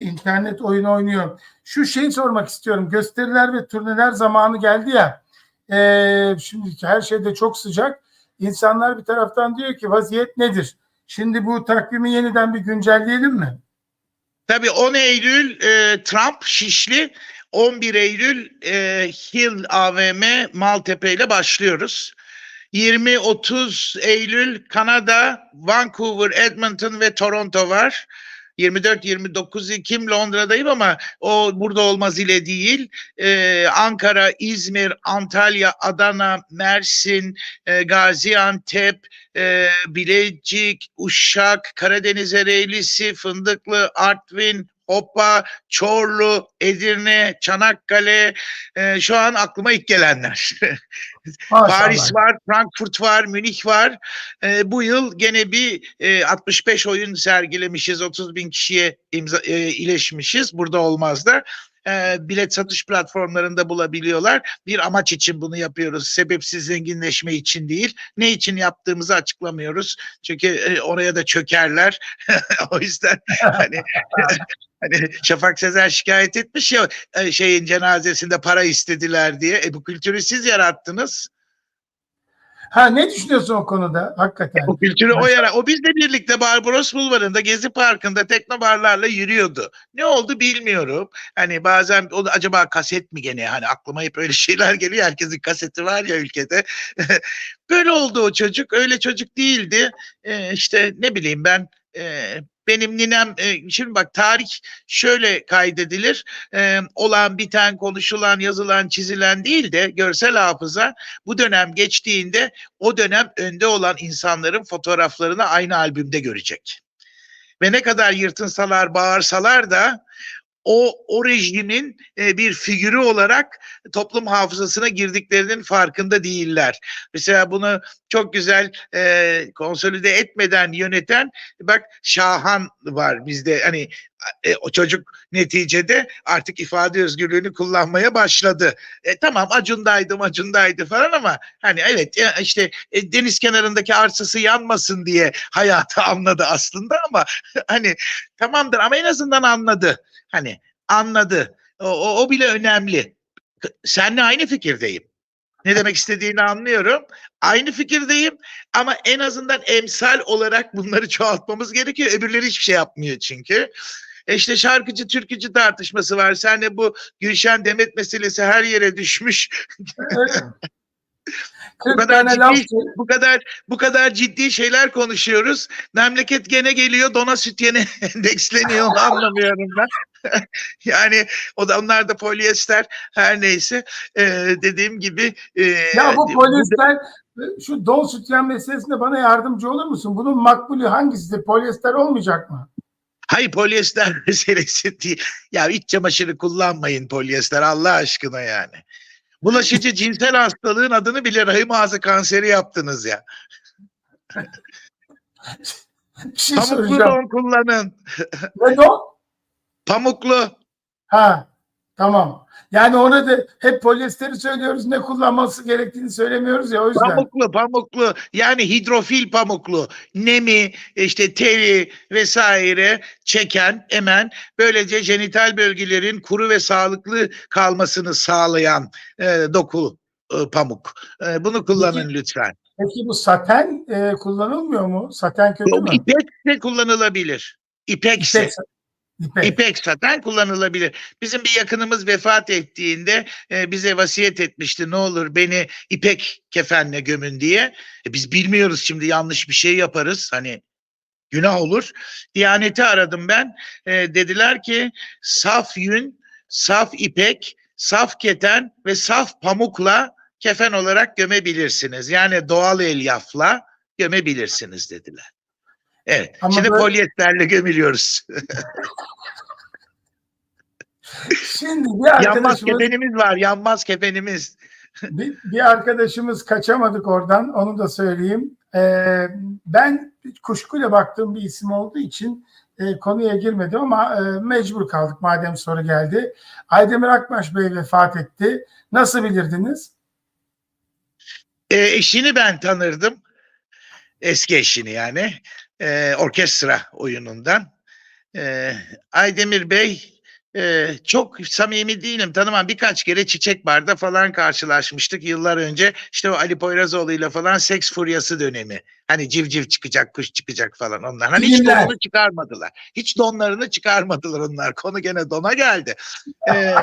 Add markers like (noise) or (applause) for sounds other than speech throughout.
internet oyunu oynuyor. Şu şeyi sormak istiyorum. Gösteriler ve turneler zamanı geldi ya. Ee, şimdi her şeyde çok sıcak. İnsanlar bir taraftan diyor ki vaziyet nedir? Şimdi bu takvimi yeniden bir güncelleyelim mi? Tabii 10 Eylül e, Trump Şişli, 11 Eylül e, Hill AVM Maltepe ile başlıyoruz. 20-30 Eylül Kanada, Vancouver, Edmonton ve Toronto var. 24-29 Ekim Londra'dayım ama o burada olmaz ile değil. Ee, Ankara, İzmir, Antalya, Adana, Mersin, e, Gaziantep, e, Bilecik, Uşak, Karadeniz Ereğlisi, Fındıklı, Artvin, Hoppa, Çorlu, Edirne, Çanakkale e, şu an aklıma ilk gelenler. (laughs) Paris var, Frankfurt var, Münih var. E, bu yıl gene bir e, 65 oyun sergilemişiz, 30 bin kişiye imza, e, ileşmişiz. Burada olmaz da. E, bilet satış platformlarında bulabiliyorlar. Bir amaç için bunu yapıyoruz. Sebepsiz zenginleşme için değil. Ne için yaptığımızı açıklamıyoruz. Çünkü e, oraya da çökerler. (laughs) o yüzden hani (laughs) Hani Şafak Sezer şikayet etmiş ya e, şeyin cenazesinde para istediler diye. E bu kültürü siz yarattınız. Ha ne düşünüyorsun o konuda? Hakikaten. O kültürü o yara. O bizle birlikte Barbaros Bulvarı'nda Gezi Parkı'nda teknobarlarla yürüyordu. Ne oldu bilmiyorum. Hani bazen o acaba kaset mi gene? Hani aklıma hep öyle (laughs) şeyler geliyor. Herkesin kaseti var ya ülkede. (laughs) Böyle oldu o çocuk. Öyle çocuk değildi. E, işte ne bileyim ben e, benim ninem e, şimdi bak tarih şöyle kaydedilir e, olan biten konuşulan yazılan çizilen değil de görsel hafıza bu dönem geçtiğinde o dönem önde olan insanların fotoğraflarını aynı albümde görecek. Ve ne kadar yırtınsalar bağırsalar da o, o rejimin e, bir figürü olarak toplum hafızasına girdiklerinin farkında değiller. Mesela bunu çok güzel e, konsolide etmeden yöneten bak Şahan var bizde hani e, o çocuk neticede artık ifade özgürlüğünü kullanmaya başladı. E, tamam Acun'daydı Acun'daydı falan ama hani evet e, işte e, deniz kenarındaki arsası yanmasın diye hayatı anladı aslında ama (laughs) hani tamamdır ama en azından anladı. Hani anladı. O, o, o bile önemli. Seninle aynı fikirdeyim. Ne demek istediğini anlıyorum. Aynı fikirdeyim ama en azından emsal olarak bunları çoğaltmamız gerekiyor. Öbürleri hiçbir şey yapmıyor çünkü. E işte şarkıcı türkücü tartışması var. Sen de bu Gülşen Demet meselesi her yere düşmüş. Bu 40 kadar tane laf ciddi, bu kadar bu kadar ciddi şeyler konuşuyoruz. Memleket gene geliyor dona süt yeni (laughs) endeksleniyor anlamıyorum ben. (laughs) yani o da onlar da polyester her neyse Ee, dediğim gibi e, Ya bu polyester şu don sütyen meselesinde bana yardımcı olur musun? Bunun makbulü hangisidir? Polyester olmayacak mı? Hayır polyester (laughs) meselesi değil. Ya iç çamaşırı kullanmayın polyester Allah aşkına yani. Bulaşıcı cinsel hastalığın adını bile rahim ağzı kanseri yaptınız ya. (laughs) Bir şey Pamuklu soracağım. don kullanın. Ne don? Pamuklu. Ha tamam. Yani ona da hep polyesteri söylüyoruz. Ne kullanması gerektiğini söylemiyoruz ya o yüzden. Pamuklu, pamuklu. Yani hidrofil pamuklu. Nemi, işte teri vesaire çeken, emen böylece jenital bölgelerin kuru ve sağlıklı kalmasını sağlayan e, doku e, pamuk. E, bunu kullanın Peki- lütfen. Peki bu saten e, kullanılmıyor mu? Saten kötü mü? İpek de kullanılabilir. İpekse. İpek. İpek. İpek saten kullanılabilir. Bizim bir yakınımız vefat ettiğinde e, bize vasiyet etmişti. Ne olur beni ipek kefenle gömün diye. E, biz bilmiyoruz şimdi yanlış bir şey yaparız. Hani günah olur. Diyaneti aradım ben. E, dediler ki saf yün, saf ipek, saf keten ve saf pamukla kefen olarak gömebilirsiniz. Yani doğal elyafla gömebilirsiniz dediler. Evet. Ama Şimdi böyle- polyesterle gömülüyoruz. Şimdi bir Yanmaz arkadaşımız, kefenimiz var. Yanmaz kefenimiz. bir, bir arkadaşımız kaçamadık oradan. Onu da söyleyeyim. Ee, ben kuşkuyla baktığım bir isim olduğu için e, konuya girmedim ama e, mecbur kaldık madem soru geldi. Aydemir Akbaş Bey vefat etti. Nasıl bilirdiniz? E, eşini ben tanırdım. Eski eşini yani. E, orkestra oyunundan. Ee, Aydemir Bey e, çok samimi değilim. Tanımam birkaç kere Çiçek Bar'da falan karşılaşmıştık yıllar önce. İşte o Ali Poyrazoğlu'yla falan seks furyası dönemi. Hani civciv çıkacak kuş çıkacak falan onlar. Hani hiç donunu çıkarmadılar. Hiç donlarını çıkarmadılar onlar. Konu gene dona geldi. Ee,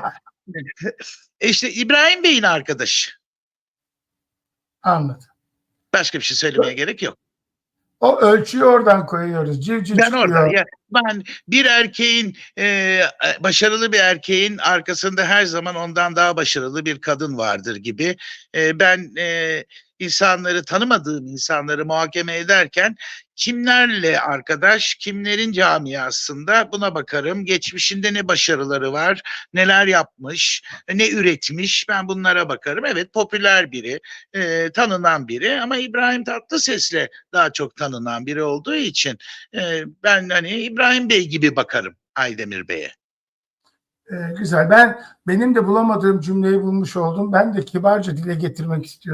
(laughs) işte İbrahim Bey'in arkadaşı. Anladım. başka bir şey söylemeye gerek yok O ölçüyü oradan koyuyoruz. Civciv Ben çıkıyor. orada ya ben bir erkeğin e, başarılı bir erkeğin arkasında her zaman ondan daha başarılı bir kadın vardır gibi. E, ben e, insanları tanımadığım insanları muhakeme ederken kimlerle arkadaş, kimlerin camiasında buna bakarım. Geçmişinde ne başarıları var, neler yapmış, ne üretmiş ben bunlara bakarım. Evet popüler biri, e, tanınan biri ama İbrahim Tatlıses'le daha çok tanınan biri olduğu için ee, ben hani İbrahim Bey gibi bakarım Aydemir Bey'e. Ee, güzel. Ben benim de bulamadığım cümleyi bulmuş oldum. Ben de kibarca dile getirmek istiyorum.